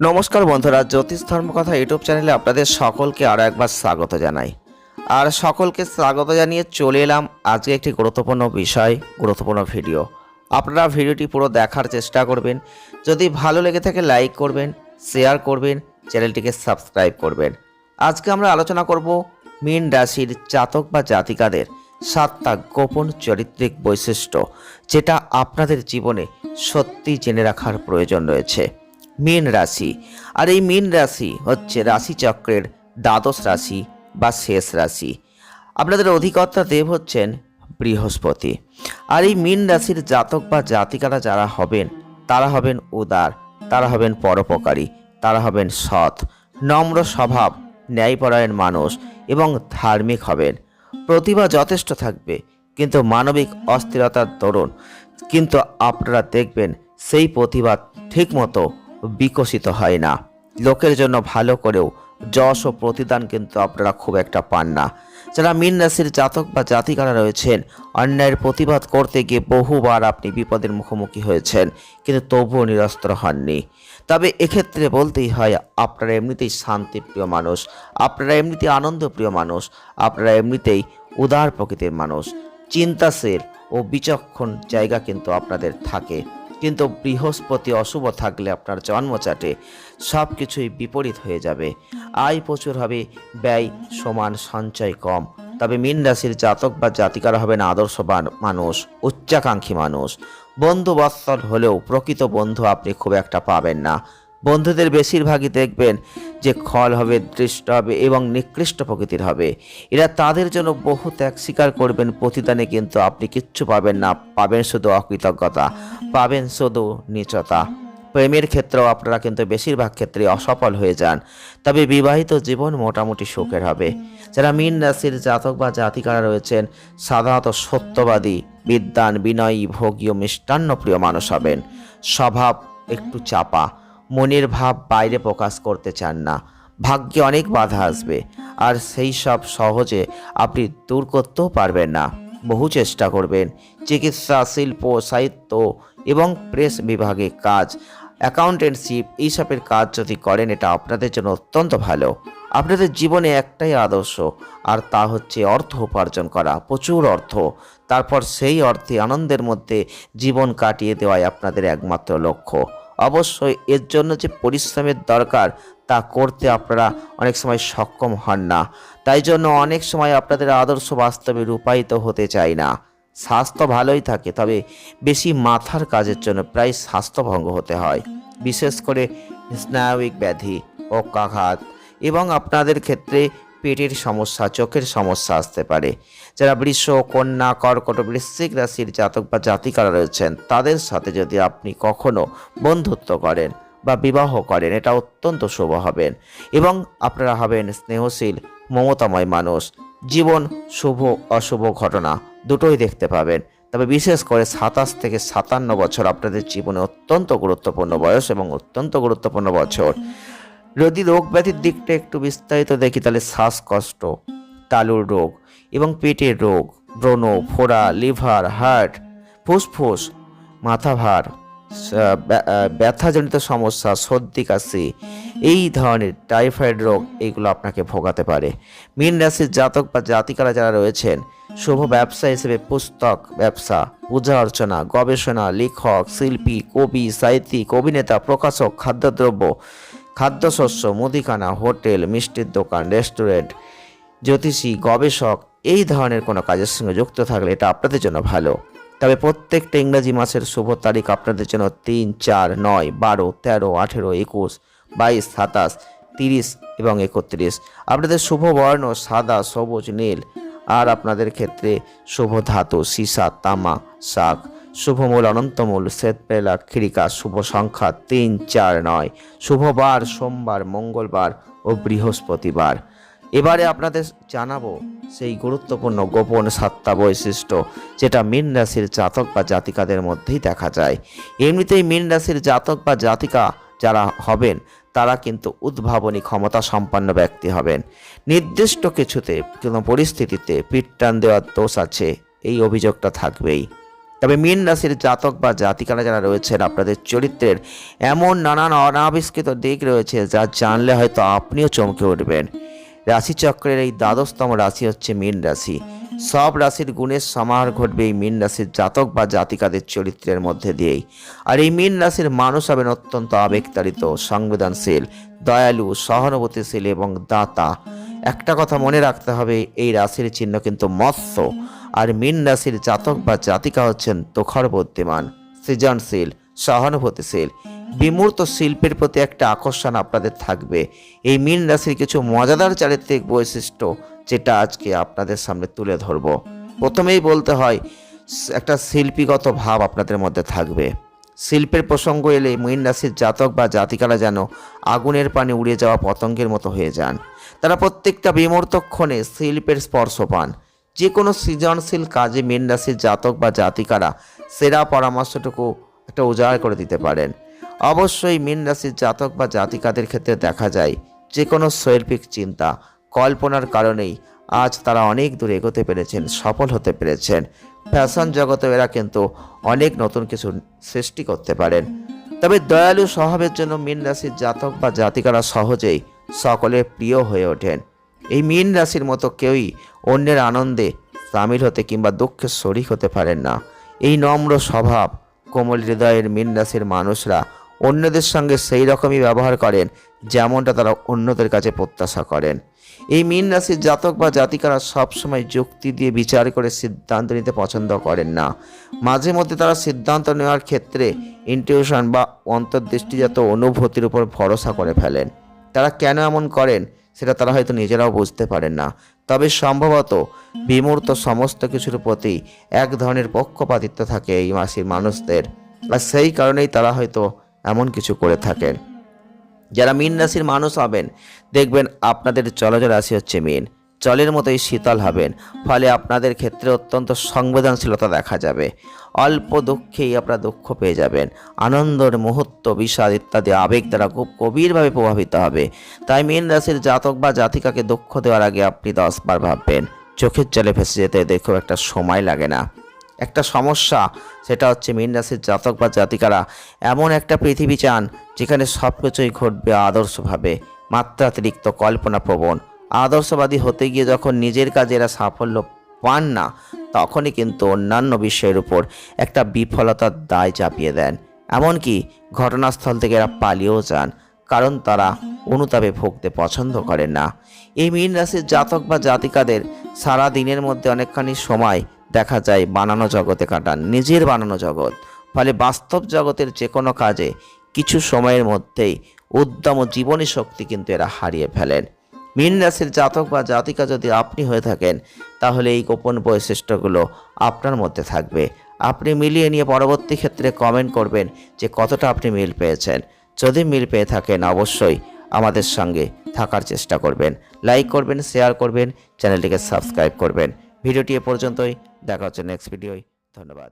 নমস্কার বন্ধুরা, জ্যোতিষ ধর্মকথা ইউটিউব চ্যানেলে আপনাদের সকলকে আরও একবার স্বাগত জানাই। আর সকলকে স্বাগত জানিয়ে চলে এলাম আজকে একটি গুরুত্বপূর্ণ বিষয়, গুরুত্বপূর্ণ ভিডিও। আপনারা ভিডিওটি পুরো দেখার চেষ্টা করবেন। যদি ভালো লেগে থাকে লাইক করবেন, শেয়ার করবেন, চ্যানেলটিকে সাবস্ক্রাইব করবেন। আজকে আমরা আলোচনা করব মীন রাশির জাতক বা জাতিকাদের সাতটা গোপন চরিত্রিক বৈশিষ্ট্য, যেটা আপনাদের জীবনে সত্যি জেনে রাখার প্রয়োজন রয়েছে। মীন রাশি। আর এই মীন রাশি হচ্ছে রাশিচক্রের দ্বাদশ রাশি বা শেষ রাশি। আপনাদের অধিকর্তা দেব হচ্ছেন বৃহস্পতি। আর এই মীন রাশির জাতক বা জাতিকারা যারা হবেন, তারা হবেন উদার, তারা হবেন পরোপকারী, তারা হবেন সৎ, নম্র স্বভাব, ন্যায়পরায়ণ মানুষ এবং ধার্মিক হবেন। প্রতিভা যথেষ্ট থাকবে, কিন্তু মানবিক অস্থিরতার দরুন। কিন্তু আপনারা দেখবেন সেই প্রতিভা ঠিকমতো বিকশিত হয় না। লোকের জন্য ভালো করেও যশ ও প্রতিদান কিন্তু আপনারা খুব একটা পান না। যারা মীন রাশির জাতক বা জাতিকারা রয়েছেন, অন্যায়ের প্রতিবাদ করতে গিয়ে বহুবার আপনি বিপদের মুখোমুখি হয়েছেন, কিন্তু তবুও নিরস্ত্র হননি। তবে এক্ষেত্রে বলতেই হয়, আপনারা এমনিতেই শান্তিপ্রিয় মানুষ, আপনারা এমনিতেই আনন্দপ্রিয় মানুষ, আপনারা এমনিতেই উদার প্রকৃতির মানুষ। চিন্তাশীল ও বিচক্ষণ জায়গা কিন্তু আপনাদের থাকে। কিন্তু বৃহস্পতি অশুভ থাকলে আপনার জন্মচাটে সব কিছুই বিপরীত হয়ে যাবে। আয় প্রচুর হবে, ব্যয় সমান, সঞ্চয় কম। তবে মীন রাশির জাতক বা জাতিকারা হবেন আদর্শবান মানুষ, উচ্চাকাঙ্ক্ষী মানুষ। বন্ধু বৎসল হলেও প্রকৃত বন্ধু আপনি খুব একটা পাবেন না। বন্ধুদের বেশিরভাগই দেখবেন যে খল হবে, দৃষ্ট হবে এবং নিকৃষ্ট প্রকৃতির হবে। এরা তাদের জন্য বহু ত্যাগ স্বীকার করবেন, প্রতিদানে কিন্তু আপনি কিচ্ছু পাবেন না। পাবেন শুধু অকৃতজ্ঞতা, পাবেন শুধু নিচতা। প্রেমের ক্ষেত্রেও আপনারা কিন্তু বেশিরভাগ ক্ষেত্রে অসফল হয়ে যান। তবে বিবাহিত জীবন মোটামুটি সুখের হবে। যারা মীন রাশির জাতক বা জাতিকারা রয়েছেন, সাধারণত সত্যবাদী বিদ্যান বিনয়ী ভোগীয় মিষ্টান্ন প্রিয় মানুষ হবেন। স্বভাব একটু চাপা মনের ভাব বাইরে প্রকাশ করতে চান না। ভাগ্যে অনেক বাধা আসবে, আর সেই সব সহজে আপনি দূর করতেও পারবেন না। বহু চেষ্টা করবেন, চিকিৎসা, শিল্প, সাহিত্য এবং প্রেস বিভাগে কাজ, অ্যাকাউন্টেন্টশিপ, এইসবের কাজ যদি করেন, এটা আপনাদের জন্য অত্যন্ত ভালো। আপনাদের জীবনে একটাই আদর্শ, আর তা হচ্ছে অর্থ উপার্জন করা, প্রচুর অর্থ। তারপর সেই অর্থে আনন্দের মধ্যে জীবন কাটিয়ে দেওয়াই আপনাদের একমাত্র লক্ষ্য। অবশ্যই এর জন্য যে পরিশ্রমের দরকার তা করতে আপনারা অনেক সময় সক্ষম হন না। তাই জন্য অনেক সময় আপনাদের আদর্শ বাস্তবে রূপায়িত হতে চায় না। স্বাস্থ্য ভালোই থাকে, তবে বেশি মাথার কাজের জন্য প্রায় স্বাস্থ্যভঙ্গ হতে হয়। বিশেষ করে স্নায়বিক ব্যাধি পক্ষাঘাত এবং আপনাদের ক্ষেত্রে পেটের সমস্যা, চোখের সমস্যা আসতে পারে। যারা বৃষ, কন্যা, কর্কট, বৃশ্চিক রাশির জাতক বা জাতিকারা রয়েছেন, তাদের সাথে যদি আপনি কখনো বন্ধুত্ব করেন বা বিবাহ করেন, এটা অত্যন্ত শুভ হবেন এবং আপনারা হবেন স্নেহশীল, মমতাময় মানুষ। জীবন শুভ, অশুভ ঘটনা দুটোই দেখতে পাবেন। তবে বিশেষ করে সাতাশ থেকে সাতান্ন বছর আপনাদের জীবনে অত্যন্ত গুরুত্বপূর্ণ বয়স এবং অত্যন্ত গুরুত্বপূর্ণ বছর। যদি রোগ ব্যাধির দিকটা একটু বিস্তারিত দেখি, তাহলে শ্বাসকষ্ট, তালুর রোগ এবং পেটের রোগ, ব্রণ, ফোড়া, লিভার, হার্ট, ফুসফুস মাথা ভার ব্যথাজনিত সমস্যা, সর্দি, কাশি, এই ধরনের টাইফয়েড রোগ এইগুলো আপনাকে ভোগাতে পারে। মীন রাশির জাতক বা জাতিকারা যারা রয়েছেন, শুভ ব্যবসা হিসেবে পুস্তক, ব্যবসা, পূজা অর্চনা, গবেষণা, লেখক, শিল্পী, কবি, সাহিত্যিক, অভিনেতা, প্রকাশক, খাদ্যদ্রব্য খাদ্যশস্য, মুদিখানা, হোটেল, মিষ্টির দোকান, রেস্টুরেন্ট, জ্যোতিষী, গবেষক, এই ধরনের কোনো কাজের সঙ্গে যুক্ত থাকলে এটা আপনাদের জন্য ভালো। তবে প্রত্যেকটা ইংরাজি মাসের শুভ তারিখ আপনাদের জন্য তিন, চার, নয়, বারো, তেরো, আঠেরো, একুশ, বাইশ, সাতাশ, তিরিশ এবং একত্রিশ। আপনাদের শুভ বর্ণ সাদা, সবুজ, নীল। আর আপনাদের ক্ষেত্রে শুভ ধাতু, সীসা, তামা, শাক। শুভমূল অনন্তমূল শ্বেতপেলা খিরিকা শুভ সংখ্যা তিন, চার, নয়। শুভবার, সোমবার, মঙ্গলবার ও বৃহস্পতিবার। এবারে আপনাদের জানাব সেই গুরুত্বপূর্ণ গোপন সাতটা বৈশিষ্ট্য, যেটা মীন রাশির জাতক বা জাতিকাদের মধ্যেই দেখা যায়। এমনিতেই মীন রাশির জাতক বা জাতিকা যারা হবেন, তারা কিন্তু উদ্ভাবনী ক্ষমতা সম্পন্ন ব্যক্তি হবেন। নির্দিষ্ট কিছুতে কোনো পরিস্থিতিতে পিট টান দেওয়ার দোষ আছে, এই অভিযোগটা থাকবেই। তবে মীন রাশির জাতক বা জাতিকারা যারা রয়েছেন, আপনাদের চরিত্রের এমন নানান অনাবিষ্কৃত দিক রয়েছে যা জানলে হয়তো আপনিও চমকে উঠবেন। রাশিচক্রের এই দ্বাদশতম রাশি হচ্ছে মীন রাশি। সব রাশির গুণের সমাহার ঘটবে এই মীন রাশির জাতক বা জাতিকাদের চরিত্রের মধ্যে দিয়েই। আর এই মীন রাশির মানুষ হবেন অত্যন্ত আবেগতাড়িত, সংবেদনশীল, দয়ালু, সহানুভূতিশীল এবং দাতা। একটা কথা মনে রাখতে হবে, এই রাশির চিহ্ন কিন্তু মৎস্য। আর মীন রাশির জাতক বা জাতিকা হচ্ছেন তোখর বুদ্ধিমান, সৃজনশীল, সহানুভূতিশীল। বিমূর্ত শিল্পের প্রতি একটা আকর্ষণ আপনাদের থাকবে। এই মীন রাশির কিছু মজাদার চারিত্রিক বৈশিষ্ট্য যেটা আজকে আপনাদের সামনে তুলে ধরব। প্রথমেই বলতে হয়, একটা শিল্পীগত ভাব আপনাদের মধ্যে থাকবে। শিল্পের প্রসঙ্গ এলে মীন রাশির জাতক বা জাতিকারা যেন আগুনের পানি উড়ে যাওয়া পতঙ্গের মতো হয়ে যান। তারা প্রত্যেকটা বিমূর্তক্ষণে শিল্পের স্পর্শ পান। যে কোনো সৃজনশীল কাজে মীন রাশির জাতক বা জাতিকারা সেরা পরামর্শটুকু একটা উজাড় করে দিতে পারেন। অবশ্যই মীন রাশির জাতক বা জাতিকাদের ক্ষেত্রে দেখা যায় যে কোনো শৈল্পিক চিন্তা, কল্পনার কারণেই আজ তারা অনেক দূর এগোতে পেরেছেন, সফল হতে পেরেছেন। ফ্যাশন জগতে এরা কিন্তু অনেক নতুন কিছু সৃষ্টি করতে পারেন। তবে দয়ালু স্বভাবের জন্য মীন রাশির জাতক বা জাতিকারা সহজেই সকলের প্রিয় হয়ে ওঠেন। এই মীন রাশির মতো কেউই অন্যের আনন্দে সামিল হতে কিংবা দুঃখে শরিক হতে পারেন না। এই নম্র স্বভাব, কোমল হৃদয়ের মীন রাশির মানুষরা অন্যদের সঙ্গে সেই রকমই ব্যবহার করেন, যেমনটা তারা অন্যদের কাছে প্রত্যাশা করেন। এই মীন রাশির জাতক বা জাতিকারা সবসময় যুক্তি দিয়ে বিচার করে সিদ্ধান্ত নিতে পছন্দ করেন না। মাঝে মধ্যে তারা সিদ্ধান্ত নেওয়ার ক্ষেত্রে ইনটিউশন বা অন্তর্দৃষ্টিজাত অনুভূতির উপর ভরসা করে ফেলেন। তারা কেন এমন করেন সেটা তারা হয়তো নিজেরাও বুঝতে পারেন না। তবে সম্ভবত বিমূর্ত সমস্ত কিছুর প্রতি এক ধরনের পক্ষপাতিত্ব থাকে এই মাসির মানুষদের। আর সেই কারণেই তারা হয়তো এমন কিছু করে থাকেন। যারা মীন রাশির মানুষ হবেন, দেখবেন আপনাদের জলজ রাশি হচ্ছে মীন। জলের মতোই শীতল হবেন, ফলে আপনাদের ক্ষেত্রে অত্যন্ত সংবেদনশীলতা দেখা যাবে। অল্প দুঃখেই আপনারা দুঃখ পেয়ে যাবেন। আনন্দর মুহূর্ত, বিষাদ ইত্যাদি আবেগ দ্বারা খুব গভীরভাবে প্রভাবিত হবে। তাই মীন রাশির জাতক বা জাতিকাকে দুঃখ দেওয়ার আগে আপনি দশবার ভাববেন, চোখের জলে ভেসে যেতে খুব একটা সময় লাগে না। একটা সমস্যা, সেটা হচ্ছে মীন রাশির জাতক বা জাতিকারা এমন একটা পৃথিবী চান যেখানে সব কিছুই ঘটবে আদর্শভাবে, মাত্রাতিরিক্ত, কল্পনাপ্রবণ। আদর্শবাদী হতে গিয়ে যখন নিজের কাজে এরা সাফল্য পান না, তখনই কিন্তু অন্যান্য বিষয়ের উপর একটা বিফলতার দায় চাপিয়ে দেন। এমনকি ঘটনাস্থল থেকে এরা পালিয়েও যান, কারণ তারা অনুতাপে ভুগতে পছন্দ করেন না। এই মীন রাশির জাতক বা জাতিকাদের সারা দিনের মধ্যে অনেকখানি সময় দেখা যায় বানানো জগতে কাটান, নিজের বানানো জগৎ। ফলে বাস্তব জগতের যে কোনো কাজে কিছু সময়ের মধ্যেই উদ্যম ও জীবনী শক্তি কিন্তু এরা হারিয়ে ফেলেন। মীন রাশির জাতক বা জাতিকা যদি আপনি হয়ে থাকেন, তাহলে এই গোপন বৈশিষ্ট্যগুলো আপনার মধ্যে থাকবে। আপনি মিলিয়ে নিয়ে পরবর্তী ক্ষেত্রে কমেন্ট করবেন যে কতটা আপনি মিল পেয়েছেন। যদি মিল পেয়ে থাকেন, অবশ্যই আমাদের সঙ্গে থাকার চেষ্টা করবেন। লাইক করবেন শেয়ার করবেন, চ্যানেলটিকে সাবস্ক্রাইব করবেন। ভিডিওটি এ পর্যন্তই। দেখা হচ্ছে নেক্সট ভিডিওয় ধন্যবাদ।